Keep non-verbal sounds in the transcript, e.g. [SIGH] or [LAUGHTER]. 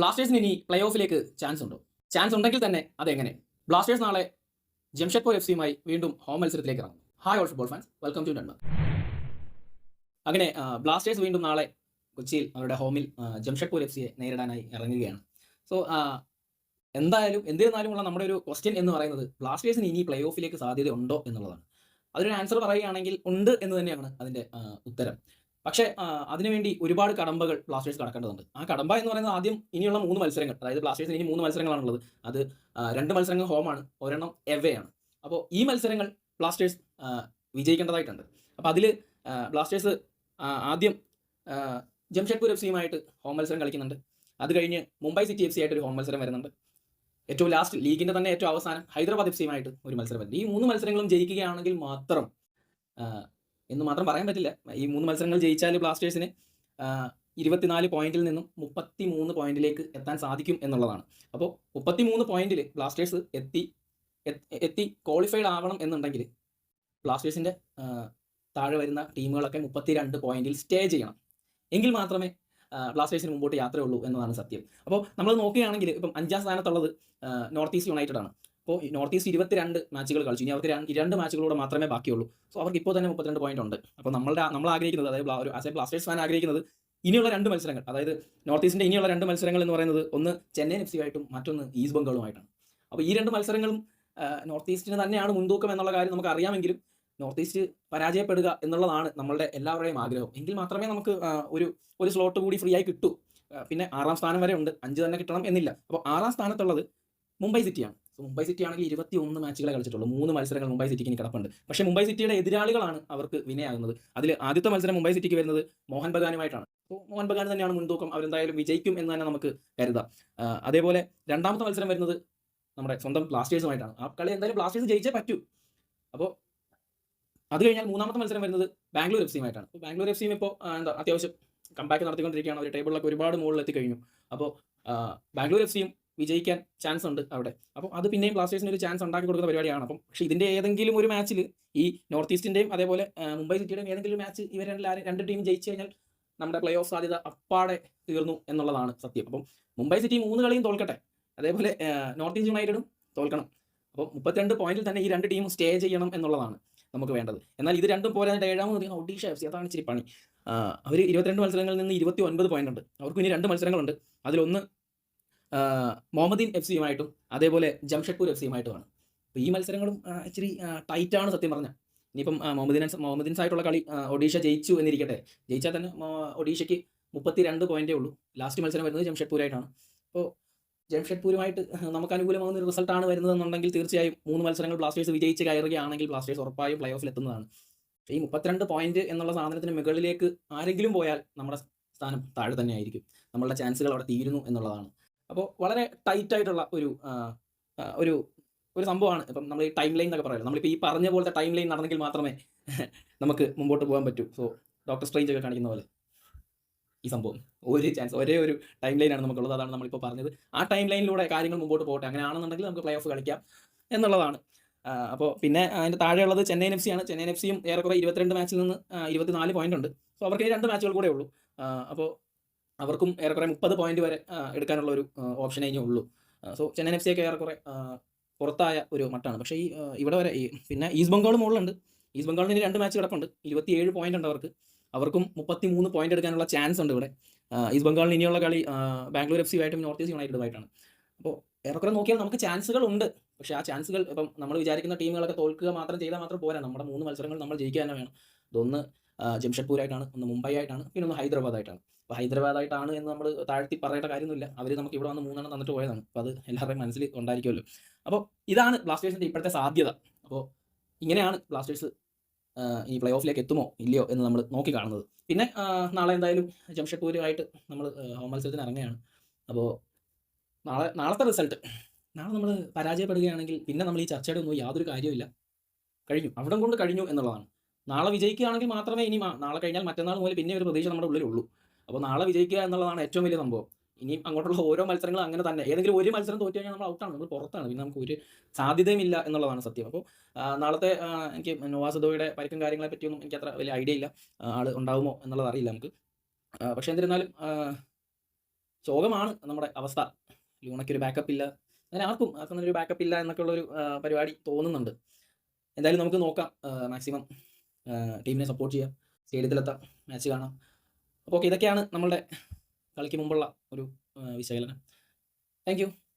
ബ്ലാസ്റ്റേഴ്സിന് ഇനി പ്ലേ ഓഫിലേക്ക് ചാൻസ് ഉണ്ടോ? ചാൻസ് ഉണ്ടെങ്കിൽ തന്നെ അതെങ്ങനെ? ബ്ലാസ്റ്റേഴ്സ് നാളെ ജംഷഡ്പൂർ എഫ് സിയുമായി വീണ്ടും ഹോം മത്സരത്തിലേക്ക് ഇറങ്ങും. Hi all football fans welcome to ഡൺമർ അങ്ങനെ ബ്ലാസ്റ്റേഴ്സ് വീണ്ടും നാളെ കൊച്ചിയിൽ അവരുടെ ഹോമിൽ ജംഷഡ്പൂർ എഫ് സിയെ നേരിടാനായി ഇറങ്ങുകയാണ്. സോ എന്തായാലും എന്തിരുന്നാലുമുള്ള നമ്മുടെ ഒരു ക്വസ്റ്റ്യൻ എന്ന് പറയുന്നത് ബ്ലാസ്റ്റേഴ്സിന് ഇനി പ്ലേ ഓഫിലേക്ക് സാധ്യത ഉണ്ടോ എന്നുള്ളതാണ്. അതിനൊരു ആൻസർ പറയുകയാണെങ്കിൽ ഉണ്ട് എന്ന് തന്നെയാണ് അതിന്റെ ആ, ഉത്തരം. പക്ഷേ അതിനുവേണ്ടി ഒരുപാട് കടമ്പകൾ ബ്ലാസ്റ്റേഴ്സ് കടക്കേണ്ടതുണ്ട്. ആ കടമ്പ എന്ന് പറയുന്നത് ആദ്യം ഇനിയുള്ള മൂന്ന് മത്സരങ്ങൾ അതായത് ബ്ലാസ്റ്റേഴ്സിന് ഇനി മൂന്ന് മത്സരങ്ങളാണുള്ളത്. അത് രണ്ട് മത്സരങ്ങൾ ഹോമാണ് ഒരെണ്ണം എവേ ആണ് അപ്പോൾ ഈ മത്സരങ്ങൾ ബ്ലാസ്റ്റേഴ്സ് വിജയിക്കേണ്ടതായിട്ടുണ്ട്. അപ്പോൾ അതിൽ ബ്ലാസ്റ്റേഴ്സ് ആദ്യം ജംഷഡ്പൂർ എഫ് സിയുമായിട്ട് ഹോം മത്സരം കളിക്കുന്നുണ്ട്. അത് കഴിഞ്ഞ് മുംബൈ സിറ്റി എഫ് സി ആയിട്ട് ഒരു ഹോം മത്സരം വരുന്നുണ്ട്. ഏറ്റവും ലാസ്റ്റ് ലീഗിന്റെ തന്നെ ഏറ്റവും അവസാനം ഹൈദരാബാദ് എഫ് സിയുമായിട്ട് ഒരു മത്സരം വരുന്നുണ്ട്. ഈ മൂന്ന് മത്സരങ്ങളും ജയിക്കുകയാണെങ്കിൽ മാത്രം എന്ന് മാത്രം പറയാൻ പറ്റില്ല. ഈ മൂന്ന് മത്സരങ്ങൾ ജയിച്ചാൽ ബ്ലാസ്റ്റേഴ്സിന് ഇരുപത്തിനാല് പോയിന്റിൽ നിന്നും മുപ്പത്തി മൂന്ന് പോയിന്റിലേക്ക് എത്താൻ സാധിക്കും എന്നുള്ളതാണ്. അപ്പോൾ മുപ്പത്തി മൂന്ന് പോയിന്റിൽ ബ്ലാസ്റ്റേഴ്സ് എത്തി എത്തി ക്വാളിഫൈഡ് ആവണം എന്നുണ്ടെങ്കിൽ ബ്ലാസ്റ്റേഴ്സിന്റെ താഴെ വരുന്ന ടീമുകളൊക്കെ മുപ്പത്തിരണ്ട് പോയിന്റിൽ സ്റ്റേ ചെയ്യണം. എങ്കിൽ മാത്രമേ ബ്ലാസ്റ്റേഴ്സിന് മുമ്പോട്ട് യാത്രയുള്ളൂ എന്നതാണ് സത്യം. അപ്പോൾ നമ്മൾ നോക്കുകയാണെങ്കിൽ ഇപ്പം അഞ്ചാം സ്ഥാനത്തുള്ളത് നോർത്ത് ഈസ്റ്റ് യുണൈറ്റഡ് ആണ് അപ്പോൾ ഈ നോർത്ത് ഈസ്റ്റ് ഇരുപത്തിരണ്ട് മാച്ചുകൾ കളിച്ചു. ഇനി അവർക്ക് രണ്ട് മാച്ചുകളൂടെ മാത്രമേ ബാക്കിയുള്ളൂ. സോ അവർക്ക് ഇപ്പോൾ തന്നെ മുപ്പത്തിരണ്ട് പോയിന്റ് ഉണ്ട്. അപ്പോൾ നമ്മളുടെ നമ്മൾ ആഗ്രഹിക്കുന്നത് അതായത് ഒരു ആസ് എ ബ്ലാസ്റ്റേഴ്സ് ഫാൻ ആഗ്രഹിക്കുന്നത് ഇനിയുള്ള രണ്ട് മത്സരങ്ങൾ. അതായത് നോർത്ത് ഈസ്റ്റിന്റെ ഇനിയുള്ള രണ്ട് മത്സരങ്ങൾ എന്ന് പറയുന്നത് ഒന്ന് ചെന്നൈ എഫ് സി ആയിട്ടും മറ്റൊന്ന് ഈസ്റ്റ് ബംഗാളുമായിട്ടാണ്. അപ്പോൾ ഈ രണ്ട് മത്സരങ്ങളും നോർത്ത് ഈസ്റ്റിന് തന്നെയാണ് മുൻതൂക്കം എന്നുള്ള കാര്യം നമുക്ക് അറിയാമെങ്കിലും നോർത്ത് ഈസ്റ്റ് പരാജയപ്പെടുക എന്നുള്ളതാണ് നമ്മളുടെ എല്ലാവരുടെയും ആഗ്രഹം. എങ്കിൽ മാത്രമേ നമുക്ക് ഒരു ഒരു സ്ലോട്ട് കൂടി ഫ്രീ ആയി കിട്ടൂ. പിന്നെ ആറാം സ്ഥാനം വരെ ഉണ്ട്. അഞ്ച് തന്നെ കിട്ടണം എന്നില്ല. അപ്പോൾ ആറാം സ്ഥാനത്തുള്ളത് മുംബൈ സിറ്റിയാണ്. മുംബൈ സിറ്റി ആണെങ്കിൽ ഇരുപത്തി ഒന്ന് മാച്ചുകളെ കളിച്ചിട്ടുള്ളൂ. മൂന്ന് മത്സരങ്ങൾ മുംബൈ സിറ്റിക്ക് ഇനി കിടപ്പുണ്ട്. പക്ഷേ മുംബൈ സിറ്റിയുടെ എതിരാളികളാണ് അവർക്ക് വിനയാകുന്നത്. അതിൽ ആദ്യത്തെ മത്സരം മുംബൈ സിറ്റിക്ക് വരുന്നത് മോഹൻ ബഗാനുമായിട്ടാണ്. അപ്പോൾ മോഹൻ ബഗാൻ തന്നെയാണ് മുൻതൂക്കം. അവരെന്തായാലും വിജയിക്കും എന്ന് തന്നെ നമുക്ക് കരുതാം. അതേപോലെ രണ്ടാമത്തെ മത്സരം വരുന്നത് നമ്മുടെ സ്വന്തം ബ്ലാസ്റ്റേഴ്സുമായിട്ടാണ്. ആ കളി എന്തായാലും ബ്ലാസ്റ്റേഴ്സ് ജയിച്ചേ പറ്റൂ. അപ്പോൾ അത് കഴിഞ്ഞാൽ മൂന്നാമത്തെ മത്സരം വരുന്നത് ബാംഗ്ലൂർ എഫ് സിയുമായിട്ടാണ്. അപ്പോൾ ബാംഗ്ലൂർ എഫ് സിയും ഇപ്പോൾ എന്താ അത്യാവശ്യം കമ്പാക്ക് നടത്തിക്കൊണ്ടിരിക്കുകയാണ്. അവർ ടേബിളിലൊക്കെ ഒരുപാട് മുകളിലെത്തി എത്തിക്കഴിഞ്ഞു അപ്പോൾ ബാംഗ്ലൂർ എഫ് സിയും വിജയിക്കാൻ ചാൻസ് ഉണ്ട് അവിടെ. അപ്പോൾ അത് പിന്നെയും ബ്ലാസ്റ്റേഴ്സിന് ഒരു ചാൻസ് ഉണ്ടാക്കി കൊടുക്കുന്ന പരിപാടിയാണ്. അപ്പം പക്ഷേ ഇതിന്റെ ഏതെങ്കിലും ഒരു മാച്ചിൽ ഈ നോർത്ത് ഈസ്റ്റിന്റെയും അതേപോലെ മുംബൈ സിറ്റിയുടെയും ഏതെങ്കിലും ഒരു മാച്ച് ഇവർ രണ്ട് ടീം ജയിച്ചു കഴിഞ്ഞാൽ നമ്മുടെ പ്ലേ ഓഫ് സാധ്യത അപ്പാടെ തീർന്നു എന്നുള്ളതാണ് സത്യം. അപ്പം മുംബൈ സിറ്റി മൂന്ന് കളിയും തോൽക്കട്ടെ. അതേപോലെ നോർത്ത് ഈസ്റ്റ് യുണൈറ്റഡും തോൽക്കണം. അപ്പോൾ മുപ്പത്തിരണ്ട് പോയിന്റിൽ തന്നെ ഈ രണ്ട് ടീം സ്റ്റേ ചെയ്യണം എന്നുള്ളതാണ് നമുക്ക് വേണ്ടത്. എന്നാൽ ഇത് രണ്ടും പോരാതെ ഏഴാമത് നിൽക്കുന്ന ഒഡീഷ എഫ് സി അതാണ് ഇച്ചിരി പണി. അവർ ഇരുപത്തിരണ്ട് മത്സരങ്ങളിൽ നിന്ന് ഇരുപത്തി ഒൻപത് പോയിന്റ് ഉണ്ട്. അവർക്ക് ഇനി രണ്ട് മത്സരങ്ങളുണ്ട്. അതിലൊന്ന് മൊഹമ്മദീൻ എഫ് സിയുമായിട്ടും അതേപോലെ ജംഷഡ്പൂർ എഫ് സിയുമായിട്ടുമാണ്. അപ്പോൾ ഈ മത്സരങ്ങളും ഇച്ചിരി ടൈറ്റാണ് സത്യം പറഞ്ഞാൽ ഇനിയിപ്പം മുഹമ്മദീൻ മുഹമ്മദീൻസ് ആയിട്ടുള്ള കളി ഒഡീഷ ജയിച്ചു എന്നിരിക്കട്ടെ. ജയിച്ചാൽ തന്നെ ഒഡീഷയ്ക്ക് മുപ്പത്തി രണ്ട് പോയിന്റേ ഉള്ളൂ. ലാസ്റ്റ് മത്സരം വരുന്നത് ജംഷഡ്പൂരായിട്ടാണ്. അപ്പോൾ ജംഷഡ്പൂരുമായിട്ട് നമുക്ക് അനുകൂലമാകുന്ന ഒരു റിസൾട്ടാണ് വരുന്നതെന്നുണ്ടെങ്കിൽ തീർച്ചയായും മൂന്ന് മത്സരങ്ങൾ ബ്ലാസ്റ്റേഴ്സ് വിജയിച്ച് കയറുകയാണെങ്കിൽ ബ്ലാസ്റ്റേഴ്സ് ഉറപ്പായും പ്ലേ ഓഫിൽ എത്തുന്നതാണ് ഈ മുപ്പത്തിരണ്ട് പോയിന്റ് എന്നുള്ള സാധനത്തിന് മുകളിലേക്ക് ആരെങ്കിലും പോയാൽ നമ്മുടെ സ്ഥാനം താഴെ തന്നെ ആയിരിക്കും. നമ്മളുടെ ചാൻസുകൾ അവിടെ തീരുന്നു എന്നുള്ളതാണ്. അപ്പോൾ വളരെ ടൈറ്റ് ആയിട്ടുള്ള ഒരു ഒരു ഒരു സംഭവമാണ് ഇപ്പം നമ്മൾ ഈ ടൈം ലൈൻ എന്നൊക്കെ പറയുന്നത്. നമ്മളിപ്പോൾ ഈ പറഞ്ഞ പോലത്തെ ടൈം ലൈൻ നടന്നെങ്കിൽ മാത്രമേ [LAUGHS] നമുക്ക് മുമ്പോട്ട് പോകാൻ പറ്റൂ. സോ ഡോക്ടർ സ്ട്രേഞ്ച് ഒക്കെ കാണിക്കുന്ന പോലെ ഈ സംഭവം. ഒരു ചാൻസ് ഒരേ ഒരു ടൈം ലൈനാണ് നമുക്കുള്ളത്. അതാണ് നമ്മളിപ്പോൾ പറഞ്ഞത്. ആ ടൈം ലൈനിലൂടെ കാര്യങ്ങൾ മുമ്പോട്ട് പോകട്ടെ. അങ്ങനെയാണെന്നുണ്ടെങ്കിൽ നമുക്ക് പ്ലേ ഓഫ് കളിക്കാം എന്നുള്ളതാണ്. അപ്പോൾ പിന്നെ അതിന്റെ താഴെയുള്ളത് ചെന്നൈ എഫ് സി ആണ്. എഫ് സിയും ഏറെക്കുറെ ഇരുപത്തിരണ്ട് മാച്ചിൽ നിന്ന് ഇരുപത്തിനാല് പോയിന്റ് ഉണ്ട്. സോ അവർക്ക് രണ്ട് മാച്ചുകൾ കൂടെ ഉള്ളൂ. അപ്പോൾ അവർക്കും ഏറെക്കുറെ മുപ്പത് പോയിന്റ് വരെ എടുക്കാനുള്ള ഒരു ഓപ്ഷനേ ഇനി ഉള്ളൂ. സോ ചെന്നൈ എഫ് സി ഒക്കെ ഏറെക്കുറെ പുറത്തായ ഒരു മട്ടാണ്. പക്ഷേ ഈ ഇവിടെ വരെ ഈ പിന്നെ ഈസ്റ്റ് ബംഗാൾ മുകളിലുണ്ട്. ഈസ്റ്റ് ബംഗാളിന് രണ്ട് മാച്ച് കിടപ്പുണ്ട്. ഇരുപത്തിയേഴ് പോയിന്റ് ഉണ്ട് അവർക്ക്. അവർക്കും മുപ്പത്തി മൂന്ന് പോയിന്റ് എടുക്കാനുള്ള ചാൻസ് ഉണ്ട് ഇവിടെ. ഈസ്റ്റ് ബംഗാളിന് ഇനിയുള്ള കളി ബാംഗ്ലൂർ എഫ് സിയുമായിട്ടും നോർത്ത് ഈസ്റ്റ് യുണൈറ്റഡുമായിട്ടാണ്. അപ്പോൾ ഏറെക്കുറെ നോക്കിയാൽ നമുക്ക് ചാൻസുകൾ ഉണ്ട്. പക്ഷേ ആ ചാൻസുകൾ ഇപ്പം നമ്മൾ വിചാരിക്കുന്ന ടീമുകളൊക്കെ തോൽക്കുക മാത്രം ചെയ്താൽ മാത്രം പോരാ. നമ്മുടെ മൂന്ന് മത്സരങ്ങൾ നമ്മൾ ജയിക്കാൻ തന്നെ വേണം. ഇതൊന്ന് ജംഷഡ്പൂരായിട്ടാണ് ഒന്ന് മുംബൈ ആയിട്ടാണ് പിന്നെ ഒന്ന് ഹൈദരാബാദ് ഹൈദരാബാദായിട്ടാണ്. അപ്പോൾ ഹൈദരാബാദായിട്ടാണ് എന്ന് നമ്മൾ താഴ്ത്തി പറയേണ്ട കാര്യമൊന്നുമില്ല. അവർ നമുക്ക് ഇവിടെ വന്ന് മൂന്നെണ്ണം തന്നിട്ട് പോയതാണ്. അപ്പോൾ അത് എല്ലാവരുടെയും മനസ്സിൽ ഉണ്ടായിരിക്കുമല്ലോ. അപ്പോൾ ഇതാണ് ബ്ലാസ്റ്റേഴ്സിന്റെ ഇപ്പോഴത്തെ സാധ്യത. അപ്പോൾ ഇങ്ങനെയാണ് ബ്ലാസ്റ്റേഴ്സ് ഈ പ്ലേ ഓഫിലേക്ക് എത്തുമോ ഇല്ലയോ എന്ന് നമ്മൾ നോക്കി കാണുന്നത്. പിന്നെ നാളെ എന്തായാലും ജംഷഡ്പൂരുമായിട്ട് നമ്മൾ ഹോം മത്സരത്തിന് ഇറങ്ങുകയാണ്. അപ്പോൾ നാളെ നാളത്തെ റിസൾട്ട്. നാളെ നമ്മൾ പരാജയപ്പെടുകയാണെങ്കിൽ പിന്നെ നമ്മൾ ഈ ചർച്ചയുടെ ഒന്നും യാതൊരു കാര്യമില്ല കഴിഞ്ഞു. അവിടം കൊണ്ട് കഴിഞ്ഞു എന്നുള്ളതാണ്. നാളെ വിജയിക്കുകയാണെങ്കിൽ മാത്രമേ ഇനി നാളെ കഴിഞ്ഞാൽ മറ്റന്നാൾ മുതൽ പിന്നെ ഒരു പ്രതീക്ഷ നമ്മുടെ ഉള്ളിലുള്ളൂ. അപ്പോൾ നാളെ വിജയിക്കുക എന്നുള്ളതാണ് ഏറ്റവും വലിയ സംഭവം. ഇനി അങ്ങോട്ടുള്ള ഓരോ മത്സരങ്ങളും അങ്ങനെ തന്നെ. ഏതെങ്കിലും ഒരു മത്സരം തോറ്റു കഴിഞ്ഞാൽ നമ്മൾ ഔട്ടാണ് നമ്മൾ പുറത്താണ്. പിന്നെ നമുക്ക് ഒരു സാധ്യതയും ഇല്ല എന്നുള്ളതാണ് സത്യം. അപ്പോൾ നാളത്തെ എനിക്ക് നവാസദോയുടെ പരിക്കും കാര്യങ്ങളെ പറ്റിയൊന്നും എനിക്ക് അത്ര വലിയ ഐഡിയ ഇല്ല. ആൾ ഉണ്ടാവുമോ എന്നുള്ളത് അറിയില്ല നമുക്ക്. പക്ഷേ എന്നിരുന്നാലും ശോകമാണ് നമ്മുടെ അവസ്ഥ. ലൂണയ്ക്ക് ഒരു ബാക്കപ്പ് ഇല്ല. അങ്ങനെ ആർക്കും ആർക്കും ഒരു ബാക്കപ്പ് ഇല്ല എന്നൊക്കെയുള്ള ഒരു പരിപാടി തോന്നുന്നുണ്ട്. എന്തായാലും നമുക്ക് നോക്കാം മാക്സിമം ടീമിനെ സപ്പോർട്ട് ചെയ്യാം. സ്റ്റേഡിയത്തിലെത്താം മാച്ച് കാണാം. അപ്പോൾ ഓക്കെ ഇതൊക്കെയാണ് നമ്മളുടെ കളിക്ക് മുമ്പുള്ള ഒരു വിശകലനം. താങ്ക്